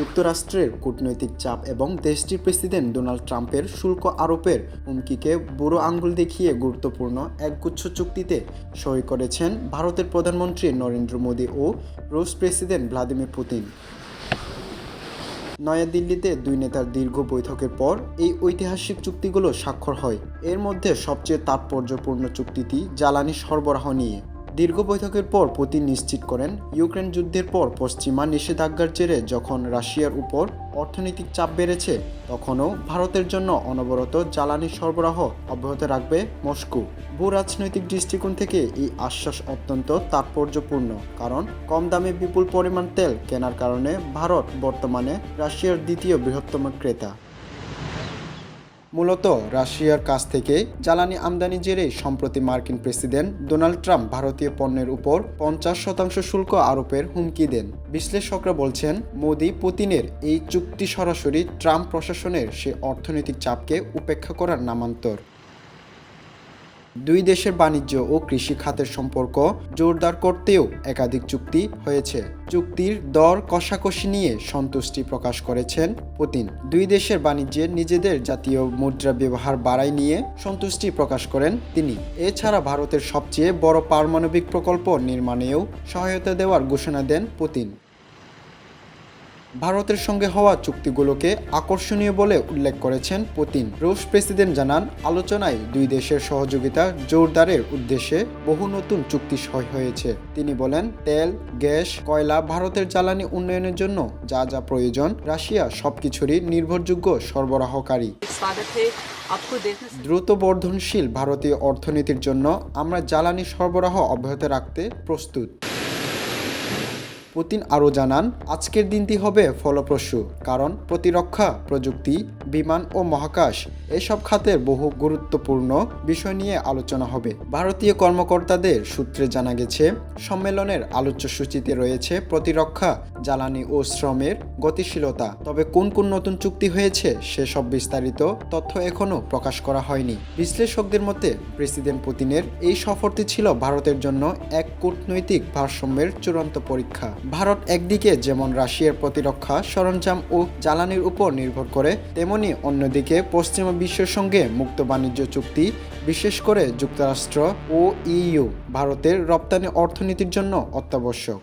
যুক্তরাষ্ট্রের কূটনৈতিক চাপ এবং দেশটির প্রেসিডেন্ট ডোনাল্ড ট্রাম্পের শুল্ক আরোপের হুমকিকে বুড়ো আঙ্গুল দেখিয়ে গুরুত্বপূর্ণ একগুচ্ছ চুক্তিতে সই করেছেন ভারতের প্রধানমন্ত্রী নরেন্দ্র মোদী ও রুশ প্রেসিডেন্ট ভ্লাদিমির পুতিন। নয়াদিল্লিতে দুই নেতার দীর্ঘ বৈঠকের পর এই ঐতিহাসিক চুক্তিগুলো স্বাক্ষর হয়। এর মধ্যে সবচেয়ে তাৎপর্যপূর্ণ চুক্তিটি জ্বালানি সরবরাহ নিয়ে। দীর্ঘ বৈঠকের পর পুতিন নিশ্চিত করেন, ইউক্রেন যুদ্ধের পর পশ্চিমা নিষেধাজ্ঞার জেরে যখন রাশিয়ার উপর অর্থনৈতিক চাপ বেড়েছে, তখনও ভারতের জন্য অনবরত জ্বালানি সরবরাহ অব্যাহত রাখবে মস্কো। ভূ রাজনৈতিক দৃষ্টিকোণ থেকে এই আশ্বাস অত্যন্ত তাৎপর্যপূর্ণ, কারণ কম দামে বিপুল পরিমাণ তেল কেনার কারণে ভারত বর্তমানে রাশিয়ার দ্বিতীয় বৃহত্তম ক্রেতা। মূলত রাশিয়ার কাছ থেকে জ্বালানি আমদানি জেরে সম্প্রতি মার্কিন প্রেসিডেন্ট ডোনাল্ড ট্রাম্প ভারতীয় পণ্যের উপর পঞ্চাশ শতাংশ শুল্ক আরোপের হুমকি দেন। বিশ্লেষকরা বলছেন, মোদি পুতিনের এই চুক্তি সরাসরি ট্রাম্প প্রশাসনের সে অর্থনৈতিক চাপকে উপেক্ষা করার নামান্তর। দুই দেশের বাণিজ্য ও কৃষি খাতের সম্পর্ক জোরদার করতেও একাধিক চুক্তি হয়েছে। চুক্তির দর কষাকষি নিয়ে সন্তুষ্টি প্রকাশ করেছেন পুতিন। দুই দেশের বাণিজ্যে নিজেদের জাতীয় মুদ্রা ব্যবহার বাড়াই নিয়ে সন্তুষ্টি প্রকাশ করেন তিনি। এছাড়া ভারতের সবচেয়ে বড় পারমাণবিক প্রকল্প নির্মাণেও সহায়তা দেওয়ার ঘোষণা দেন পুতিন। ভারতের সঙ্গে হওয়া চুক্তিগুলোকে আকর্ষণীয় বলে উল্লেখ করেছেন পুতিন। রুশ প্রেসিডেন্ট জানান আলোচনায় দুই দেশের সহযোগিতা জোরদারের উদ্দেশ্যে বহু নতুন চুক্তি সহ হয়েছে। তিনি বলেন তেল গ্যাস কয়লা ভারতের জ্বালানি উন্নয়নের জন্য যা যা প্রয়োজন রাশিয়া সবকিছুরই নির্ভরযোগ্য সরবরাহকারী। দ্রুত বর্ধনশীল ভারতীয় অর্থনীতির জন্য আমরা জ্বালানি সরবরাহ অব্যাহত রাখতে প্রস্তুত। পুতিন আরও জানান, আজকের দিনটি হবে ফলপ্রসূ, কারণ প্রতিরক্ষা, প্রযুক্তি, বিমান ও মহাকাশ এসব খাতের বহু গুরুত্বপূর্ণ বিষয় নিয়ে আলোচনা হবে। ভারতীয় কর্মকর্তাদের সূত্রে জানা গেছে, সম্মেলনের আলোচ্য সূচিতে রয়েছে প্রতিরক্ষা, জ্বালানি ও শ্রমের গতিশীলতা। তবে কোন কোন নতুন চুক্তি হয়েছে সেসব বিস্তারিত তথ্য এখনও প্রকাশ করা হয়নি। বিশ্লেষকদের মতে, প্রেসিডেন্ট পুতিনের এই সফরটি ছিল ভারতের জন্য এক কূটনৈতিক ভারসাম্যের চূড়ান্ত পরীক্ষা। ভারত একদিকে যেমন রাশিয়ার প্রতিরক্ষা সরঞ্জাম ও জ্বালানির উপর নির্ভর করে, তেমনি অন্যদিকে পশ্চিমা বিশ্বের সঙ্গে মুক্ত বাণিজ্য চুক্তি, বিশেষ করে যুক্তরাষ্ট্র ও ইইউ, ভারতের রপ্তানি অর্থনীতির জন্য অত্যাবশ্যক।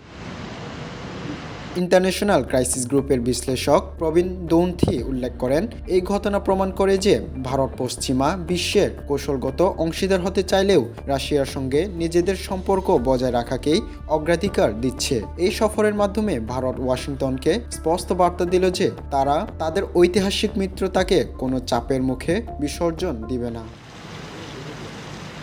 ইন্টারন্যাশনাল ক্রাইসিস গ্রুপের বিশ্লেষক প্রবীণ দৌন্থি উল্লেখ করেন, এই ঘটনা প্রমাণ করে যে ভারত পশ্চিমা বিশ্বের কৌশলগত অংশীদার হতে চাইলেও রাশিয়ার সঙ্গে নিজেদের সম্পর্ক বজায় রাখাকেই অগ্রাধিকার দিচ্ছে। এই সফরের মাধ্যমে ভারত ওয়াশিংটনকে স্পষ্ট বার্তা দিল যে তারা তাদের ঐতিহাসিক মিত্রতাকে কোনো চাপের মুখে বিসর্জন দিবে না।